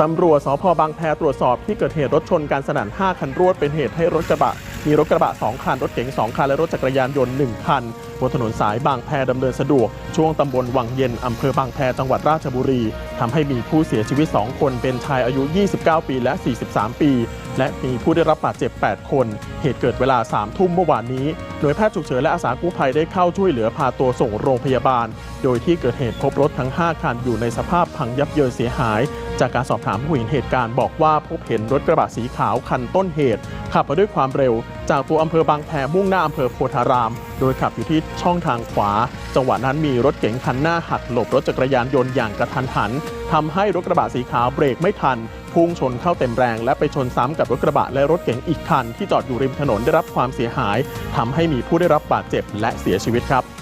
ตำรวจสพบางแพตรวจสอบที่เกิดเหตุรถชนการสนั่น 5 คันรวดเป็นเหตุให้รถกระบะ มีรถกระบะ 2 คัน รถเก๋ง 2 คัน และรถจักรยานยนต์ 1 คัน บนถนนสายบางแพดำเนินสะดวก ช่วงตำบลวังเย็น อำเภอบางแพจังหวัดราชบุรีทำให้มีผู้เสียชีวิต 2 คน เป็นชายอายุ 29 ปีและ 43 ปี และมีผู้ได้รับบาดเจ็บ 8 คน เหตุเกิดเวลา 3 ทุ่มเมื่อวานนี้หน่วยแพทย์ฉุกเฉินและอาสากู้ภัยได้เข้าช่วยเหลือพาตัวส่งโรงพยาบาล โดยที่เกิดเหตุพบรถทั้ง 5 คันอยู่ในสภาพพังยับเยินเสียหาย จากการสอบถามผู้เห็นเหตุการณ์บอกว่าพบเห็นรถกระบะสีขาวคันต้นเหตุ ขับมาด้วยความเร็ว จากตัวอำเภอบางแพมุ่งหน้าอำเภอโพธาราม โดยขับอยู่ที่ช่องทางขวา จังหวะนั้นมีรถเก๋งคันหน้าหักหลบรถจักรยานยนต์อย่างกระทันหันทำให้รถกระบะสีขาวเบรกไม่ทันพุ่งชนเข้าเต็มแรงและไปชนซ้ำกับรถกระบะและรถเก๋งอีกคันที่จอดอยู่ริมถนนได้รับความเสียหายทำให้มีผู้ได้รับบาดเจ็บและเสียชีวิตครับ